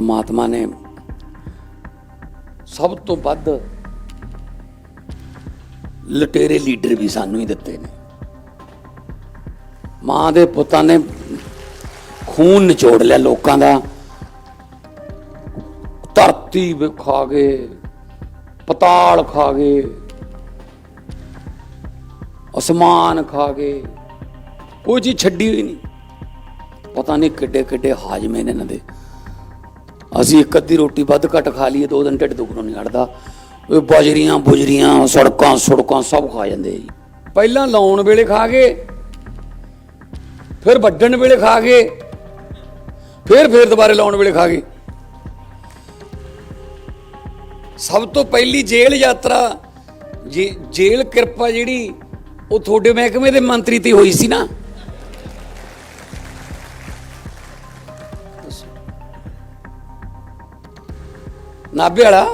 ਪਰਮਾਤਮਾ ਨੇ ਸਭ ਤੋਂ ਵੱਧ ਲਟੇਰੇ ਲੀਡਰ ਵੀ ਸਾਨੂੰ ਹੀ ਦਿੱਤੇ ਨੇ। ਮਾਂ ਦੇ ਪੁੱਤਾਂ ਨੇ ਖੂਨ ਨਿਚੋੜ ਲਿਆ ਲੋਕਾਂ ਦਾ। ਧਰਤੀ ਖਾ ਗਏ ਪਤਾਲ ਖਾ ਗਏ ਅਸਮਾਨ ਖਾ ਗਏ ਕੋਈ ਚੀਜ਼ ਛੱਡੀ ਹੋਈ ਨਹੀਂ। ਪਤਾ ਨਹੀਂ ਕਿੱਡੇ ਕਿੱਡੇ ਹਾਜਮੇ ਨੇ ਇਹਨਾਂ ਦੇ। ਅਸੀਂ ਇੱਕ ਅੱਧੀ ਰੋਟੀ ਵੱਧ ਘੱਟ ਖਾ ਲਈਏ, ਦੋ ਦਿਨ ਢਿੱਡ ਦੁਖਣੋਂ ਨਹੀਂ ਹਟਦਾ। ਉਹ ਬਾਜਰੀਆਂ, ਬੁਜਰੀਆਂ, ਸੜਕਾਂ ਸੜਕਾਂ ਸਭ ਖਾ ਜਾਂਦੇ ਜੀ। ਪਹਿਲਾਂ ਲਾਉਣ ਵੇਲੇ ਖਾ ਗਏ, ਫਿਰ ਵੱਢਣ ਵੇਲੇ ਖਾ ਗਏ, ਫਿਰ ਫਿਰ ਦੁਬਾਰੇ ਲਾਉਣ ਵੇਲੇ ਖਾ ਗਏ। ਸਭ ਤੋਂ ਪਹਿਲੀ ਜੇਲ੍ਹ ਯਾਤਰਾ, ਜੇ ਜੇਲ੍ਹ ਕਿਰਪਾ ਜਿਹੜੀ ਉਹ ਤੁਹਾਡੇ ਮਹਿਕਮੇ ਦੇ ਮੰਤਰੀ ਤੇ ਹੋਈ ਸੀ ਨਾ। ਨਾਭੇ ਵਾਲਾ?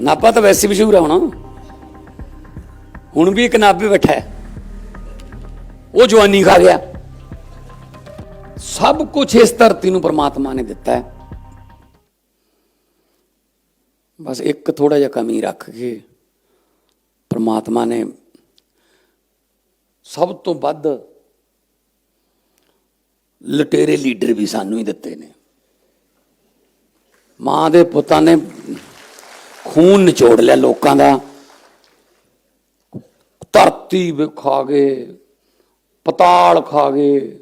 ਨਾਭਾ ਤਾਂ ਵੈਸੇ ਮਸ਼ਹੂਰ ਆ ਹੁਣ। ਹੁਣ ਵੀ ਇੱਕ ਨਾਭੇ ਬੈਠਾ ਹੈ। ਉਹ ਜਵਾਨੀ ਖਾ ਗਿਆ ਸਭ ਕੁਝ ਇਸ ਧਰਤੀ ਨੂੰ ਪ੍ਰਮਾਤਮਾ ਨੇ ਦਿੱਤਾ ਹੈ। ਬਸ ਇੱਕ ਥੋੜਾ ਜਿਹਾ ਕਮੀ ਰੱਖ ਕੇ ਪ੍ਰਮਾਤਮਾ ਨੇ ਸਭ ਤੋਂ ਵੱਧ ਲਟੇਰੇ ਲੀਡਰ ਵੀ ਸਾਨੂੰ ਹੀ ਦਿੱਤੇ ਨੇ। ਮਾਂ ਦੇ ਪੁੱਤਾਂ ਨੇ ਖੂਨ ਨਿਚੋੜ ਲਿਆ ਲੋਕਾਂ ਦਾ। ਧਰਤੀ ਖਾ ਗਏ, ਪਤਾਲ ਖਾ ਗਏ,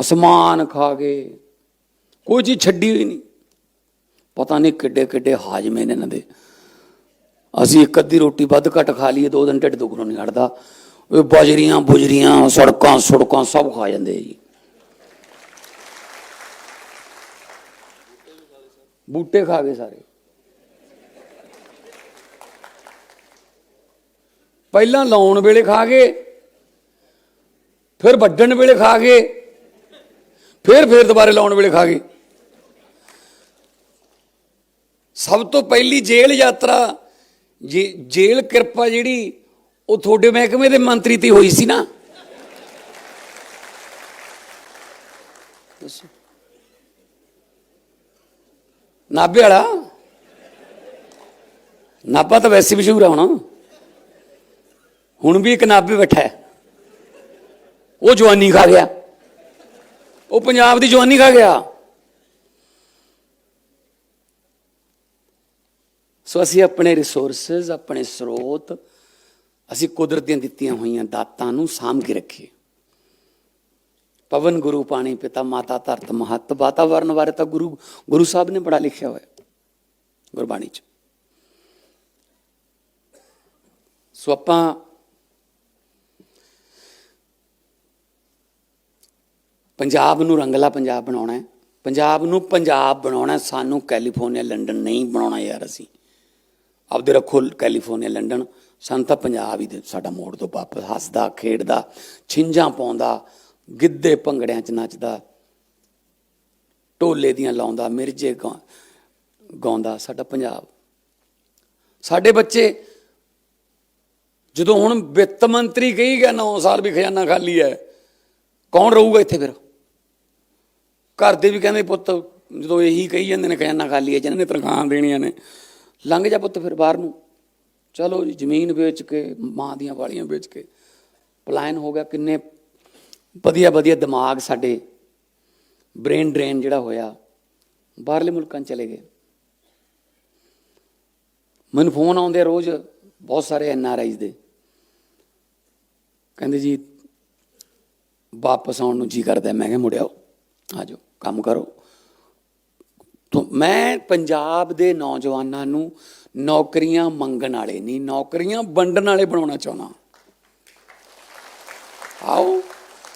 ਅਸਮਾਨ ਖਾ ਗਏ। ਕੋਈ ਚੀਜ਼ ਛੱਡੀ ਹੋਈ ਨਹੀਂ। ਪਤਾ ਨਹੀਂ ਕਿੱਡੇ ਕਿੱਡੇ ਹਾਜਮੇ ਨੇ ਇਹਨਾਂ ਦੇ। ਅਸੀਂ ਇੱਕ ਅੱਧੀ ਰੋਟੀ ਵੱਧ ਘੱਟ ਖਾ ਲਈਏ, ਦੋ ਦਿਨ ਢਿੱਡ ਦੁਖਣੋਂ ਨਹੀਂ ਹਟਦਾ। ਉਹ ਬਾਜਰੀਆਂ ਬੁਜਰੀਆਂ, ਸੜਕਾਂ ਸੜਕਾਂ ਸਭ ਖਾ ਜਾਂਦੇ ਜੀ। ਬੂਟੇ ਖਾ ਗਏ ਸਾਰੇ। ਪਹਿਲਾਂ ਲਾਉਣ ਵੇਲੇ ਖਾ ਗਏ, ਫਿਰ ਵੱਢਣ ਵੇਲੇ ਖਾ ਗਏ, ਫਿਰ ਫਿਰ ਦੁਬਾਰੇ ਲਾਉਣ ਵੇਲੇ ਖਾ ਗਏ। ਸਭ ਤੋਂ ਪਹਿਲੀ ਜੇਲ੍ਹ ਯਾਤਰਾ, ਜੇ ਜੇਲ੍ਹ ਕਿਰਪਾ ਜਿਹੜੀ, ਉਹ ਤੁਹਾਡੇ ਮਹਿਕਮੇ ਦੇ ਮੰਤਰੀ ਤੇ ਹੋਈ ਸੀ ਨਾ। ਦੱਸੋ। ਨਾਭੇ ਵਾਲਾ? ਨਾਭਾ ਤਾਂ ਵੈਸੇ ਮਸ਼ਹੂਰ ਆ ਹੁਣ। ਹੁਣ ਵੀ ਇੱਕ ਨਾਭੇ ਬੈਠਾ ਹੈ। ਉਹ ਜਵਾਨੀ ਖਾ ਗਿਆ। ਉਹ ਪੰਜਾਬ ਦੀ ਜਵਾਨੀ ਖਾ ਗਿਆ। ਸੋ ਅਸੀਂ ਆਪਣੇ ਰਿਸੋਰਸਸ ਆਪਣੇ ਸਰੋਤ ਅਸੀਂ ਕੁਦਰਤ ਦੀਆਂ ਦਿੱਤੀਆਂ ਹੋਈਆਂ ਦਾਤਾਂ ਨੂੰ ਸਾਂਭ ਕੇ ਰੱਖੀਏ। ਪਵਨ ਗੁਰੂ ਪਾਣੀ ਪਿਤਾ, ਮਾਤਾ ਧਰਤ ਮਹੱਤ। ਵਾਤਾਵਰਨ ਬਾਰੇ ਤਾਂ ਗੁਰੂ ਗੁਰੂ ਸਾਹਿਬ ਨੇ ਬੜਾ ਲਿਖਿਆ ਹੋਇਆ ਗੁਰਬਾਣੀ ਚ। ਸੋ ਆਪਾਂ ਪੰਜਾਬ ਨੂੰ ਰੰਗਲਾ ਪੰਜਾਬ ਬਣਾਉਣਾ ਹੈ। ਪੰਜਾਬ ਨੂੰ ਪੰਜਾਬ ਬਣਾਉਣਾ ਸਾਨੂੰ ਕੈਲੀਫੋਰਨੀਆ, ਲੰਡਨ ਨਹੀਂ ਬਣਾਉਣਾ ਯਾਰ ਅਸੀਂ। ਆਪਦੇ ਰੱਖੋ ਕੈਲੀਫੋਰਨੀਆ, ਲੰਡਨ। ਸਾਨੂੰ ਤਾਂ ਪੰਜਾਬ ਹੀ ਦੇ ਸਾਡਾ ਮੋੜ ਤੋਂ ਵਾਪਸ ਹੱਸਦਾ, ਖੇਡਦਾ, ਛਿੰਝਾਂ ਪਾਉਂਦਾ ਗਿੱਧੇ ਭੰਗੜਿਆਂ 'ਚ ਨੱਚਦਾ, ਢੋਲੇ ਦੀਆਂ ਲਾਉਂਦਾ, ਮਿਰਜੇ ਗਾ- ਗਾਉਂਦਾ ਸਾਡਾ ਪੰਜਾਬ। ਸਾਡੇ ਬੱਚੇ ਜਦੋਂ ਹੁਣ ਵਿੱਤ ਮੰਤਰੀ ਕਹੀ ਗਿਆ 9 ਸਾਲ ਵੀ ਖਜ਼ਾਨਾ ਖਾਲੀ ਹੈ, ਕੌਣ ਰਹੂਗਾ ਇੱਥੇ ਫਿਰ? ਘਰ ਦੇ ਵੀ ਕਹਿੰਦੇ ਪੁੱਤ, ਜਦੋਂ ਇਹੀ ਕਹੀ ਜਾਂਦੇ ਨੇ ਖਜ਼ਾਨਾ ਖਾਲੀ ਹੈ, ਜਿਹਨਾਂ ਨੇ ਤਨਖਾਹਾਂ ਦੇਣੀਆਂ ਨੇ, ਲੰਘ ਜਾ ਪੁੱਤ ਫਿਰ ਬਾਹਰ ਨੂੰ। ਚਲੋ ਜੀ, ਜ਼ਮੀਨ ਵੇਚ ਕੇ, ਮਾਂ ਦੀਆਂ ਵਾਲੀਆਂ ਵੇਚ ਕੇ, ਪਲਾਇਨ ਹੋ ਗਿਆ, ਕਿੰਨੇ ਵਧੀਆ ਵਧੀਆ ਦਿਮਾਗ ਸਾਡੇ ਬ੍ਰੇਨ ਡਰੇਨ ਜਿਹੜਾ ਹੋਇਆ, ਬਾਹਰਲੇ ਮੁਲਕਾਂ 'ਚ ਚਲੇ ਗਏ। ਮੈਨੂੰ ਫੋਨ ਆਉਂਦੇ ਰੋਜ਼ ਬਹੁਤ ਸਾਰੇ ਐਨ ਆਰ ਆਈਜ਼ ਦੇ। ਕਹਿੰਦੇ ਜੀ, ਵਾਪਸ ਆਉਣ ਨੂੰ ਜੀ ਕਰਦਾ ਮੈਂ ਕਿਹਾ ਮੁੜਿਆਓ ਆ ਜਾਓ, ਕੰਮ ਕਰੋ। ਤੋ ਮੈਂ ਪੰਜਾਬ ਦੇ ਨੌਜਵਾਨਾਂ ਨੂੰ ਨੌਕਰੀਆਂ ਮੰਗਣ ਵਾਲੇ ਨਹੀਂ, ਨੌਕਰੀਆਂ ਵੰਡਣ ਵਾਲੇ ਬਣਾਉਣਾ ਚਾਹੁੰਦਾ। ਆਓ।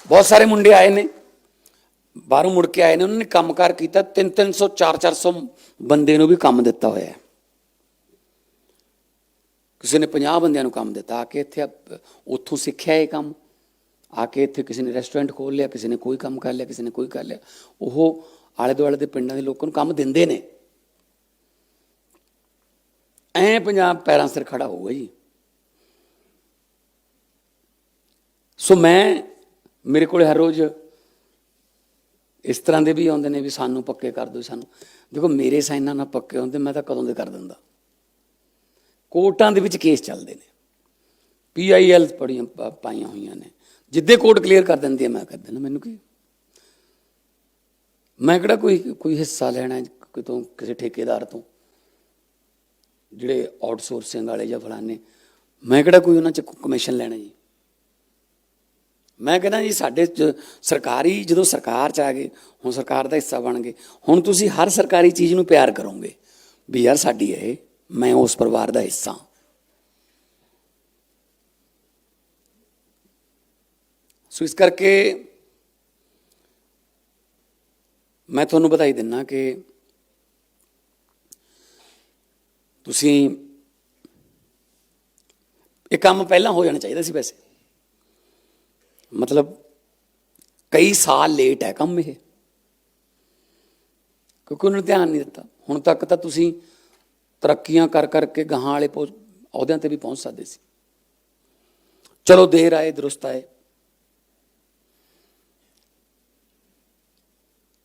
ਬਹੁਤ ਸਾਰੇ ਮੁੰਡੇ ਆਏ ਨੇ। ਬਾਹਰੋਂ ਮੁੜ ਕੇ ਆਏ ਨੇ, ਉਹਨਾਂ ਨੇ ਕੰਮਕਾਰ ਕੀਤਾ 3 300 4 400 ਬੰਦੇ ਨੂੰ ਵੀ ਕੰਮ ਦਿੱਤਾ ਹੋਇਆ ਹੈ। ਕਿਸੇ ਨੇ 50 ਬੰਦਿਆਂ ਨੂੰ ਕੰਮ ਦਿੱਤਾ, ਆ ਕੇ ਇੱਥੇ ਉੱਥੋਂ ਸਿੱਖਿਆ ਇਹ ਕੰਮ। ਆ ਕੇ ਇੱਥੇ ਕਿਸੇ ਨੇ ਰੈਸਟੋਰੈਂਟ ਖੋਲ ਲਿਆ, ਕਿਸੇ ਨੇ ਕੋਈ ਕੰਮ ਕਰ ਲਿਆ, ਕਿਸੇ ਨੇ ਕੋਈ ਕਰ ਲਿਆ। ਉਹ ਆਲੇ ਦੁਆਲੇ ਦੇ ਪਿੰਡਾਂ ਦੇ ਲੋਕਾਂ ਨੂੰ ਕੰਮ ਦਿੰਦੇ ਨੇ। ਐ ਪੰਜਾਬ ਪੈਰਾਂ ਸਿਰ ਖੜਾ ਹੋਊਗਾ ਜੀ। ਸੋ ਮੈਂ ਮੇਰੇ ਕੋਲ ਹਰ ਰੋਜ਼ ਇਸ ਤਰ੍ਹਾਂ ਦੇ ਵੀ ਆਉਂਦੇ ਨੇ ਵੀ ਸਾਨੂੰ ਪੱਕੇ ਕਰ ਦਿਓ ਸਾਨੂੰ। ਦੇਖੋ, ਮੇਰੇ ਸਾਈਨਾਂ ਨਾਲ ਪੱਕੇ ਹੁੰਦੇ, ਮੈਂ ਤਾਂ ਕਦੋਂ ਦੇ ਕਰ ਦਿੰਦਾ। ਕੋਰਟਾਂ ਦੇ ਵਿੱਚ ਕੇਸ ਚੱਲਦੇ ਨੇ। ਪੀਆਈਐਲ ਪੜੀਆਂ ਪਾ- ਪਾਈਆਂ ਹੋਈਆਂ ਨੇ। ਜਿੱਦੇ ਕੋਰਟ ਕਲੀਅਰ ਕਰ ਦਿੰਦੀ ਹੈ ਮੈਂ ਕਰ ਦਿੰਦਾ। ਮੈਨੂੰ ਕੀ? ਮੈਂ ਕਿਹੜਾ ਕੋਈ ਕੋਈ ਹਿੱਸਾ ਲੈਣਾ ਕਿਤੋਂ ਕਿਸੇ ਠੇਕੇਦਾਰ ਤੋਂ? ਜਿਹੜੇ ਆਊਟਸੋਰਸਿੰਗ ਵਾਲੇ ਜਾਂ ਫਲਾਣੇ। ਮੈਂ ਕਿਹੜਾ ਕੋਈ ਉਹਨਾਂ ਚ ਕਮਿਸ਼ਨ ਲੈਣਾ ਜੀ? ਮੈਂ ਕਹਿੰਦਾ ਜੀ, ਸਾਡੇ ਸਰਕਾਰੀ, ਜਦੋਂ ਸਰਕਾਰ ਚ ਆ ਗਏ, ਹੁਣ ਸਰਕਾਰ ਦਾ ਹਿੱਸਾ ਬਣ ਗਏ ਹੁਣ ਤੁਸੀਂ ਹਰ ਸਰਕਾਰੀ ਚੀਜ਼ ਨੂੰ ਪਿਆਰ ਕਰੋਗੇ ਵੀ ਯਾਰ ਸਾਡੀ ਇਹ, ਮੈਂ ਉਸ ਪਰਿਵਾਰ ਦਾ ਹਿੱਸਾ ਹਾਂ। ਸੋ ਇਸ ਕਰਕੇ ਮੈਂ ਤੁਹਾਨੂੰ ਬਤਾਈ ਦਿੰਨਾ ਕਿ ਤੁਸੀਂ ਇਹ ਕੰਮ ਪਹਿਲਾਂ ਹੋ ਜਾਣਾ ਚਾਹੀਦਾ ਸੀ ਵੈਸੇ ਮਤਲਬ ਕਈ ਸਾਲ ਲੇਟ ਹੈ ਕੰਮ ਇਹ। ਕਿਉਂਕਿ ਉਹਨਾਂ ਨੇ ਧਿਆਨ ਨਹੀਂ ਦਿੱਤਾ। ਹੁਣ ਤੱਕ ਤਾਂ ਤੁਸੀਂ ਤਰੱਕੀਆਂ ਕਰ ਕਰਕੇ ਗਾਹਾਂ ਵਾਲੇ ਪਹੁੰ- ਅਹੁਦਿਆਂ ਤੇ ਵੀ ਪਹੁੰਚ ਸਕਦੇ ਸੀ। ਚਲੋ ਦੇਰ ਆਏ, ਦਰੁਸਤ ਆਏ।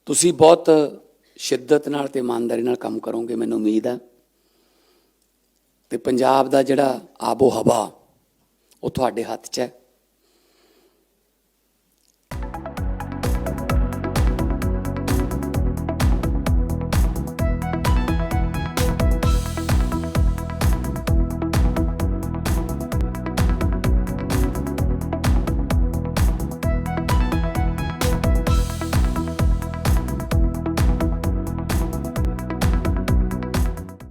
ਤੁਸੀਂ ਬਹੁਤ ਸ਼ਿੱਦਤ ਨਾਲ ਤੇ ਇਮਾਨਦਾਰੀ ਨਾਲ ਕੰਮ ਕਰੋਗੇ, ਮੈਨੂੰ ਉਮੀਦ ਹੈ। ਤੇ ਪੰਜਾਬ ਦਾ ਜਿਹੜਾ ਆਬੋ ਹਵਾ ਉਹ ਤੁਹਾਡੇ ਹੱਥ 'ਚ ਹੈ।